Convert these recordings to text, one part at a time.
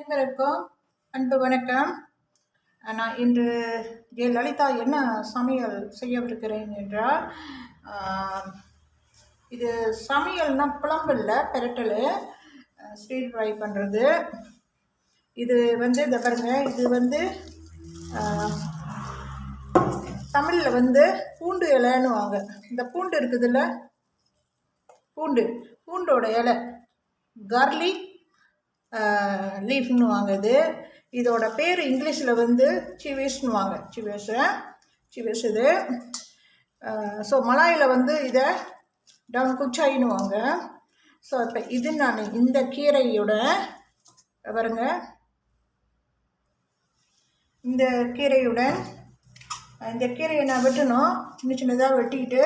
அனைவருக்கும் அன்பு வணக்கம். நான் இன்று ஜெய லலிதா என்ன சமையல் செய்யவிருக்கிறேன் என்றால் இது சமையல்னால் புலம்பு இல்லை பெரட்டல் ஸ்வீட் ஃப்ரை பண்ணுறது இது வந்து இந்த பாருங்க இது வந்து தமிழில் வந்து பூண்டு இலைன்னு வாங்க. இந்த பூண்டு இருக்குதுல்ல? பூண்டு பூண்டோட இலை. கார்லிக் லீஃப்னு வாங்க இது. இதோட பேர் இங்கிலீஷில் வந்து சிவேஸ்னு வாங்க. சிவேஸு சிவேஸ் இது. ஸோ மலாயில் வந்து இதை டவுன் குச்சாயின்னு வாங்க. ஸோ இப்போ இது நான் இந்த கீரையோட பாருங்க. இந்த கீரையுடன் இந்த கீரையை நான் வெட்டணும். சின்ன சின்னதாக வெட்டிக்கிட்டு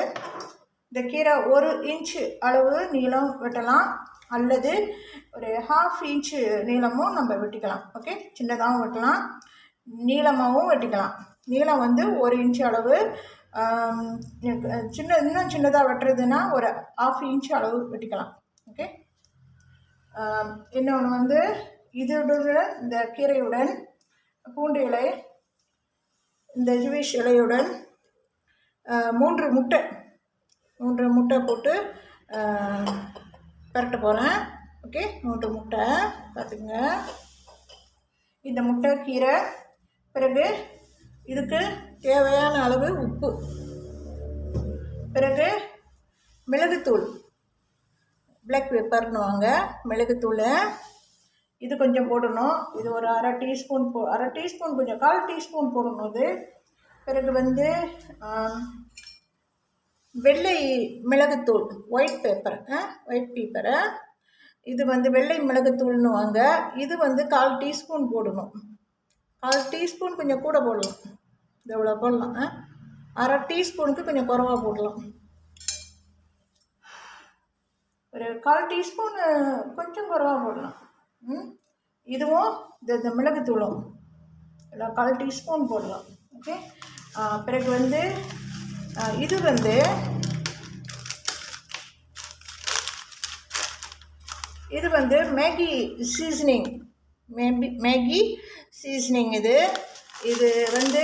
இந்த கீரை ஒரு இன்ச்சு அளவு நீளம் வெட்டலாம். அல்லது ஒரு ஹாஃப் இன்ச்சு நீளமும் நம்ம வெட்டிக்கலாம். ஓகே சின்னதாகவும் வெட்டலாம் நீளமாகவும் வெட்டிக்கலாம். நீளம் வந்து ஒரு இன்ச்சு அளவு சின்ன இன்னும் சின்னதாக வெட்டுறதுன்னா ஒரு ஹாஃப் இன்ச்சு அளவு வெட்டிக்கலாம். ஓகே இன்னொன்று வந்து இதுடன் இந்த கீரையுடன் பூண்டு இலை இந்த ஜுவிஷ் இலையுடன் மூன்று முட்டை மூன்று முட்டை போட்டு பரட்ட போகிறேன். ஓகே மூட்டு முட்டை பார்த்துக்குங்க. இந்த முட்டை கீரை பிறகு இதுக்கு தேவையான அளவு உப்பு. பிறகு மிளகுத்தூள் பிளாக் பெப்பர்னு வாங்க மிளகுத்தூள். இது கொஞ்சம் போடணும். இது ஒரு அரை டீஸ்பூன் போ அரை டீஸ்பூன் கொஞ்சம் கால் டீஸ்பூன் போடணும் இது. பிறகு வந்து வெள்ளை மிளகுத்தூள் ஒயிட் பேப்பர் ஒயிட் பேப்பரை இது வந்து வெள்ளை மிளகுத்தூள்னு வாங்க. இது வந்து கால் டீஸ்பூன் போடணும். கால் டீஸ்பூன் கொஞ்சம் கூட போடலாம். இவ்வளோ போடலாம் ஆ? அரை டீஸ்பூனுக்கு கொஞ்சம் குறவா போடலாம். ஒரு கால் டீஸ்பூன் கொஞ்சம் குறவா போடலாம் ம். இதுவும் இந்த இந்த மிளகுத்தூளும். கால் டீஸ்பூன் போடலாம் ஓகே. பிறகு வந்து இது வந்து இது வந்து Maggi seasoning maybe Maggi seasoning இது. இது வந்து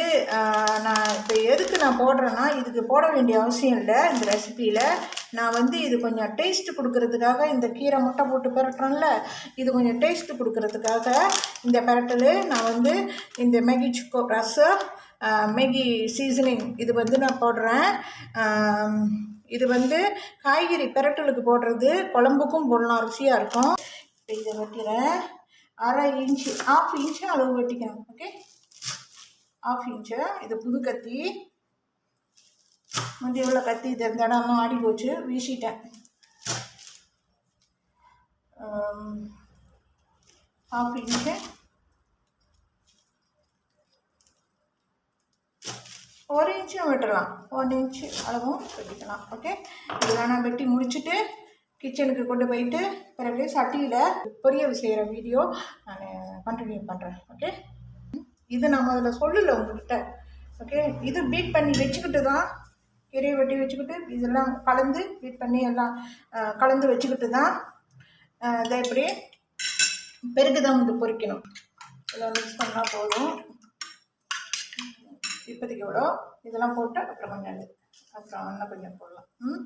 நான் இப்போ எதுக்கு நான் போடுறேன்னா இதுக்கு போட வேண்டிய அவசியம் இல்லை இந்த ரெசிப்பியில் நான் வந்து இது கொஞ்சம் டேஸ்ட் கொடுக்கறதுக்காக இந்த கீரை முட்டை போட்டு பெரட்டுறேன்ல இது கொஞ்சம் டேஸ்ட் கொடுக்கறதுக்காக இந்த பெரட்டல் நான் வந்து இந்த மேகி சுக்கோ ரசம் மேகி சீசனிங் இது வந்து நான் போடுறேன். இது வந்து காய்கறி பெரட்டலுக்கு போடுறது. குழம்புக்கும் போடலாம். ருசியாக இருக்கும். இப்போ இதை வெட்டிக்கிறேன் அரை இன்ச்சு ஆஃப் இன்ச்சு அளவு வெட்டிக்கிறேன் ஓகே ஆஃப் இன்ச்சு இது புது கத்தி. முந்தைய உள்ள கத்தி இந்த இடம்லாம் ஆடி போச்சு. வீசிட்டேன். ஆஃப் இன்ச்சு ஒரு இன்ச்சும் வெட்டலாம் ஒன் இன்ச்சு அளவும் வெட்டிக்கலாம். ஓகே இதெல்லாம் நான் வெட்டி முடிச்சுட்டு கிச்சனுக்கு கொண்டு போயிட்டு பிறகு சட்டியில் பொரியல் செய்கிற வீடியோ நான் கண்டினியூ பண்ணுறேன் ஓகே இது நான் முதல்ல சொல்லலை உங்கள்கிட்ட ஓகே இது பீட் பண்ணி வச்சுக்கிட்டு தான் கீரையை வெட்டி வச்சுக்கிட்டு இதெல்லாம் கலந்து பீட் பண்ணி எல்லாம் கலந்து வச்சுக்கிட்டு தான் இதை இப்படி பெருகு தான் வந்து பொறிக்கணும். இதெல்லாம் மிக்ஸ் பண்ணால் போதும். இப்போதைக்கு எவ்வளோ இதெல்லாம் போட்டு அப்புறம் கொஞ்சம் அப்புறம் இன்னும் கொஞ்சம் போடலாம். ம்?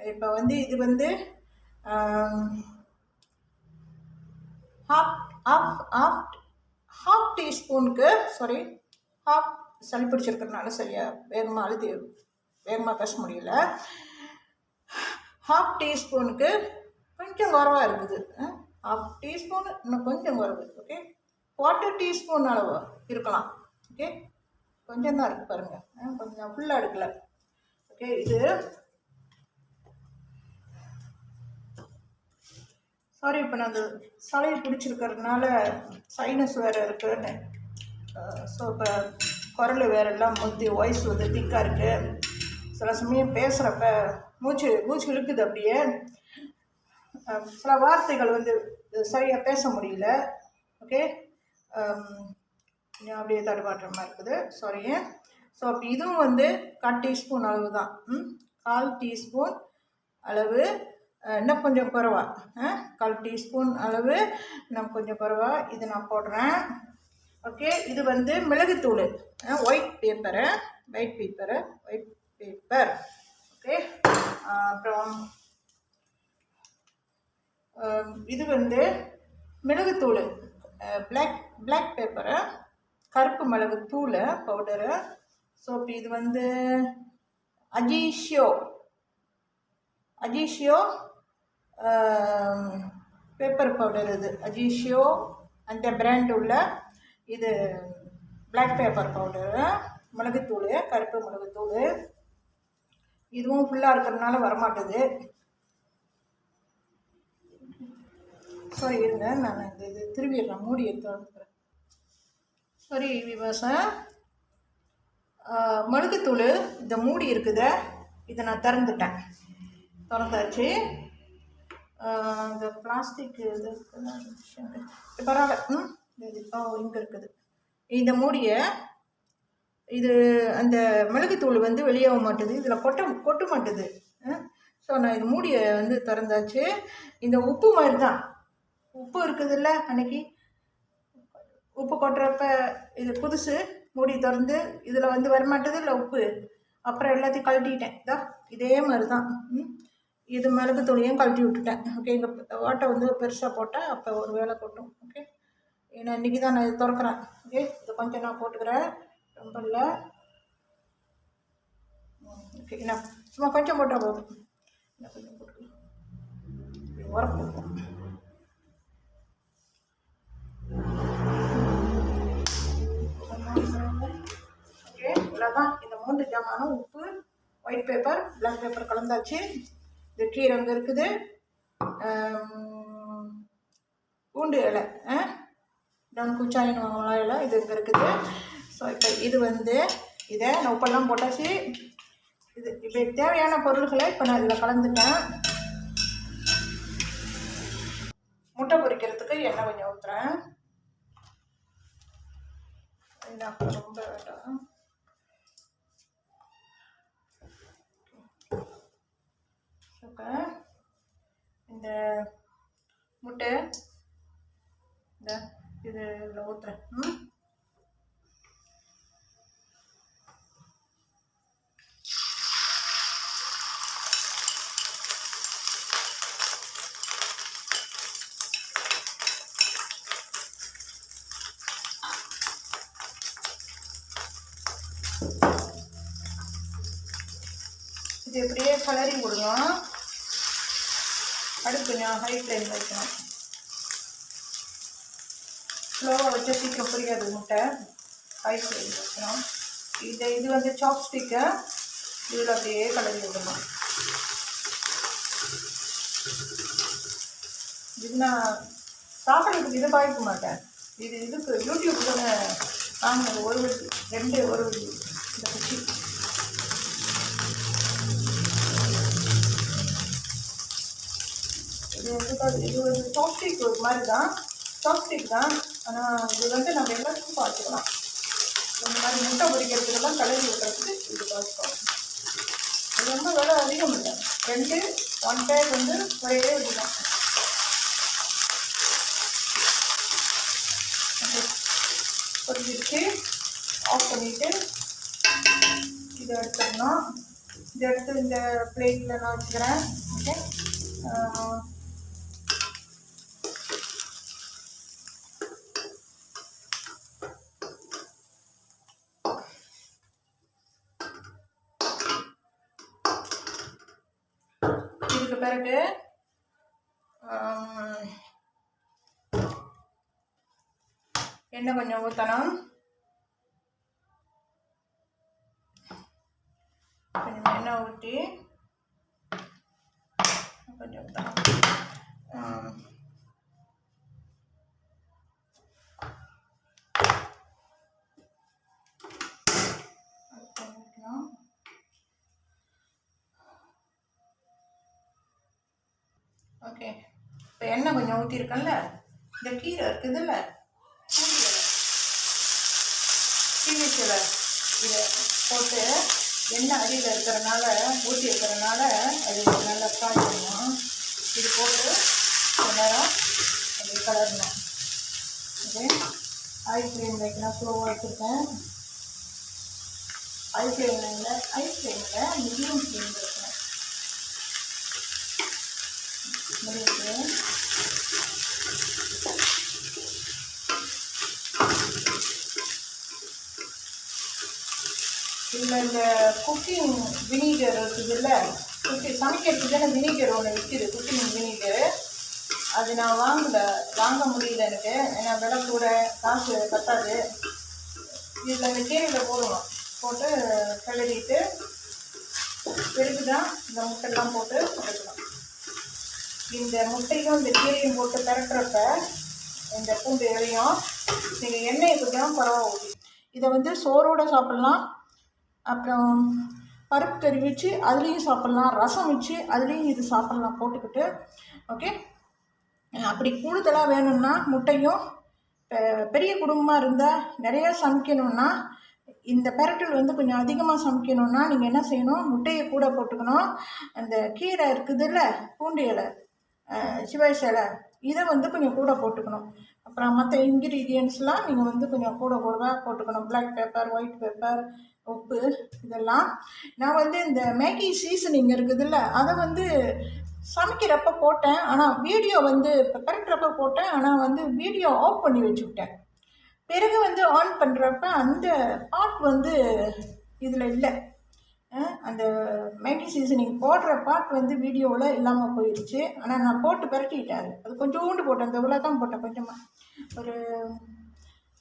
இப்போ வந்து இது வந்து ஹாஃப் ஹாஃப் ஹாஃப் ஹாஃப் டீஸ்பூனுக்கு சாரி ஹாஃப் சளி பிடிச்சிருக்கிறதுனால சரியாக வேகமாக அழுதி வேகமாக பேச முடியல. ஹாஃப் டீஸ்பூனுக்கு கொஞ்சம் குறவாக இருக்குது. ஹாஃப் டீஸ்பூன் இன்னும் கொஞ்சம் குறவு ஓகே குவார்ட்டர் டீஸ்பூன் அளவு இருக்கலாம் ஓகே கொஞ்சம் தான் இருக்குது பாருங்கள் ஆ, கொஞ்சம் ஃபுல்லாக எடுக்கல. ஓகே இது சாரி இப்போ நான் அந்த சலையை பிடிச்சிருக்கிறதுனால சைனஸ் வேறு இருக்குன்னு. ஸோ இப்போ குரல் வேற எல்லாம் முந்தி வாய்ஸ் வந்து திக்காக இருக்குது சில சமயம் பேசுகிறப்ப மூச்சு மூச்சு இழுக்குது அப்படியே. சில வார்த்தைகள் வந்து சரியாக பேச முடியல. ஓகே அப்படியே தடுமாற்ற மாதிரி இருக்குது. சாரி ஸோ அப்போ இதுவும் வந்து கால் டீஸ்பூன் அளவு தான். ம்? கால் டீஸ்பூன் அளவு இன்னும் கொஞ்சம் குறவா? கால் டீஸ்பூன் அளவு இன்னும் கொஞ்சம் குறவா? இது நான் போடுறேன். ஓகே இது வந்து மிளகுத்தூள். White pepper white pepper white pepper okay அப்புறம் இது வந்து மிளகுத்தூள் பிளாக் பிளாக் பேப்பரு கருப்பு மிளகுத்தூள் பவுடரு ஸோ இப்போ இது வந்து அஜீஷியோ அஜீஷியோ பேப்பர் பவுடர் இது. அஜீஷியோ அந்த பிராண்ட் உள்ள இது பிளாக் பேப்பர் பவுடரு மிளகுத்தூள் கருப்பு மிளகுத்தூள் இதுவும் ஃபுல்லாக இருக்கிறதுனால வரமாட்டுது. ஸோ இருங்க நான் இந்த இது திருவிடுறேன். மூடி எடுத்து வந்துக்கிறேன் சாரி விவசாயம் மிளகுத்தூள் இந்த மூடி இருக்குது இதை நான் திறந்துட்டேன். திறந்தாச்சு. இந்த பிளாஸ்டிக் இது பரவாயில்ல. ம் ஓ இங்கே இருக்குது. இந்த மூடியை இது அந்த மிளகுத்தூள் வந்து வெளியாக மாட்டுது. இதில் கொட்ட கொட்ட மாட்டுது. ஸோ நான் இது மூடியை வந்து திறந்தாச்சு. இந்த உப்பு மாதிரி தான் உப்பு இருக்குதுல்ல அன்னைக்கு? உப்பு கொட்டுறப்ப இது புதுசு மூடி திறந்து இதில் வந்து வரமாட்டது இல்லை உப்பு. அப்புறம் எல்லாத்தையும் கழட்டிட்டேன். இதா இதே மாதிரி தான் ம். இது மிளகு துணியும் கழட்டி விட்டுட்டேன். ஓகே இங்கே ஓட்டை வந்து பெருசாக போட்டால் அப்போ ஒரு வேலை கொட்டும். ஓகே? ஏன்னா இன்றைக்கி தான் நான் திறக்கிறேன். ஓகே? இது கொஞ்சம் நான் போட்டுக்கிறேன். ரொம்ப இல்லை. ஓகே என்ன? சும்மா கொஞ்சம் போட்டால் போதும். என்ன கொஞ்சம் போட்டுக்கலாம்? உரப்பு. இருக்கும் ஓகே இந்த மூன்று ஜாமானும் உப்பு ஒயிட் பேப்பர் பிளாக் பேப்பர் கலந்தாச்சு. இது கீரை அங்கே இருக்குது. பூண்டு இலை நான் குச்சாயின்னு வாங்கலாம் இலை இது இங்கே இருக்குது. ஸோ இப்போ இது வந்து இதை நான் உப்பெல்லாம் போட்டாச்சு. இது இப்போ தேவையான பொருள்களை இப்போ நான் இதில் கலந்துட்டேன். முட்டை பொரிக்கிறதுக்கு எண்ணெய் கொஞ்சம் ஊற்றுறேன் ரொம்ப வேண்டாம். இப்போ இந்த முட்டை இந்த இது இதில் ஊற்றுறேன் இது இப்படியே கலரிங் கொடுங்க. அடுப்பு நான் ஹை ஃப்ளேமில் வைக்கணும். ஸ்லோவாக வச்சா சீக்கிரம் புரியாது முட்டை ஹை ஃப்ளேமில் வைக்கணும். இது இது வந்து சாப்ஸ்டிக்கை இதில் அப்படியே கலரி விடணும். இது நான் சாப்பிட்றதுக்கு இது பாய்க்க மாட்டேன். இது இதுக்கு யூடியூப் தானே வாங்கினது ஒரு ரெண்டு ஒரு இந்த குச்சி. இது இது வந்து சாப்ஸ்டிக் ஒரு மாதிரி தான் சாப்ஸ்டிக் தான். ஆனால் இது வந்து நம்ம எல்லாத்துக்கும் பார்த்துக்கலாம் இந்த மாதிரி முட்டை பொறிக்கிறதுக்கெல்லாம் கலரி விடுறதுக்கு இது பார்த்துக்கலாம் இது ரொம்ப விலை அதிகம் இல்லை. ரெண்டு ஒன் பேக் வந்து ஒரே இதுதான் ஓகே. ஆஃப் பண்ணிவிட்டு இதை எடுத்துடணும் இதை எடுத்து இந்த பிளேட்டில் நான் வச்சுக்கிறேன். ஓகே? இதுக்கு பிறகு எண்ணெய் கொஞ்சம் ஊற்றணும் கொஞ்சம் எண்ணெய் ஊற்றி கொஞ்சம் ஊற்றணும் ஓகே. இப்போ எண்ணெய் கொஞ்சம் ஊற்றிருக்கேன்ல இந்த கீரை இருக்குதுல்ல? பூண்டு இலை இதை போட்டு எண்ணெய் அடியில் இருக்கிறனால ஊற்றி இருக்கிறனால அது நல்லா காய்க்கணும் இது போட்டு நேரம் அது கலரணும். ஓகே ஆயில் ஃப்ளேம் வைக்கலாம் ஸ்லோவாக வச்சுருக்கேன். ஹை ஃப்ளேமில் இல்லை ஹை ஃப்ளேமில் மீடியம் ஃப்ளேமில் வைக்கணும் இதில் இந்த குக்கிங் வினிகர் இருக்குதுல்ல? குக்கி சமைக்கிறதுக்கு தானே வினிகர் ஒன்று விற்கிது குக்கிங் வினிகர் அது நான் வாங்கல. வாங்க முடியல எனக்கு. ஏன்னா விலை கூட காசு பத்தாது. இதில் இந்த கீரையில் போடுவோம் போட்டு கிளறிட்டு பெருக்குதான் தான் இந்த முட்டைலாம் போட்டு எடுக்கணும் இந்த முட்டையும் இந்த கீரையும் போட்டு பரட்டுறப்ப இந்த பூண்டு இலையும் நீங்கள் எண்ணெயை கொஞ்சம் பரவ ஊற்றி இதை வந்து சோறோடு சாப்பிட்லாம். அப்புறம் பருப்பு கறி வச்சு அதுலேயும் சாப்பிட்லாம். ரசம் வச்சு அதுலேயும் இது சாப்பிட்லாம் போட்டுக்கிட்டு. ஓகே அப்படி கூடுதலாக வேணும்னா முட்டையும் பெரிய குடும்பமாக இருந்தால் நிறையா சமைக்கணும்னா இந்த பெரட்டல் வந்து கொஞ்சம் அதிகமாக சமைக்கணும்னா நீங்கள் என்ன செய்யணும்? முட்டையை கூட போட்டுக்கணும். அந்த கீரை இருக்குதுல்ல பூண்டு இலை. சிவாய் இலை இதை வந்து கொஞ்சம் கூட போட்டுக்கணும். அப்புறம் மற்ற இன்க்ரீடியன்ஸ்லாம் நீங்கள் வந்து கொஞ்சம் கூட கூடவா போட்டுக்கணும். பிளாக் பேப்பர் ஒயிட் பேப்பர் உப்பு இதெல்லாம். நான் வந்து இந்த மேகி சீசனிங் இருக்குதுல்ல அதை வந்து சமைக்கிறப்ப போட்டேன். ஆனால் வீடியோ வந்து இப்போ பரட்டுறப்ப போட்டேன். ஆனால் வந்து வீடியோ ஆஃப் பண்ணி வச்சுக்கிட்டேன். பிறகு வந்து ஆன் பண்ணுறப்ப அந்த பாட் வந்து இதில் இல்லை. அந்த மேகி சீசனிங் போடுற பாட் வந்து வீடியோவில் இல்லாமல் போயிடுச்சு ஆனால் நான் போட்டு பரட்டிட்டேன். அது அது கொஞ்சோண்டு போட்டேன். அந்த இவ்வளோ தான் போட்டேன் கொஞ்சமாக ஒரு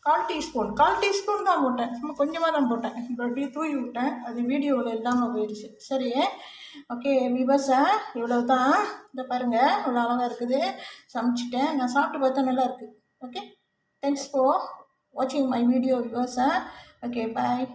கால் டீஸ்பூன். கால் டீஸ்பூன் தான் போட்டேன். சும்மா கொஞ்சமாக தான் போட்டேன். இப்போ அப்படியே தூவி விட்டேன். அது வீடியோவில் இல்லாமல் போயிடுச்சு சரி. ஓகே விவசா இவ்வளோ தான் இந்த பாருங்கள் இவ்வளோ அழகாக இருக்குது. சமைச்சிட்டேன். நான் சாப்பிட்டு பார்த்தா நல்லா இருக்குது ஓகே? தேங்க்ஸ் ஃபார் வாட்சிங் மை வீடியோ விவசா. Okay bye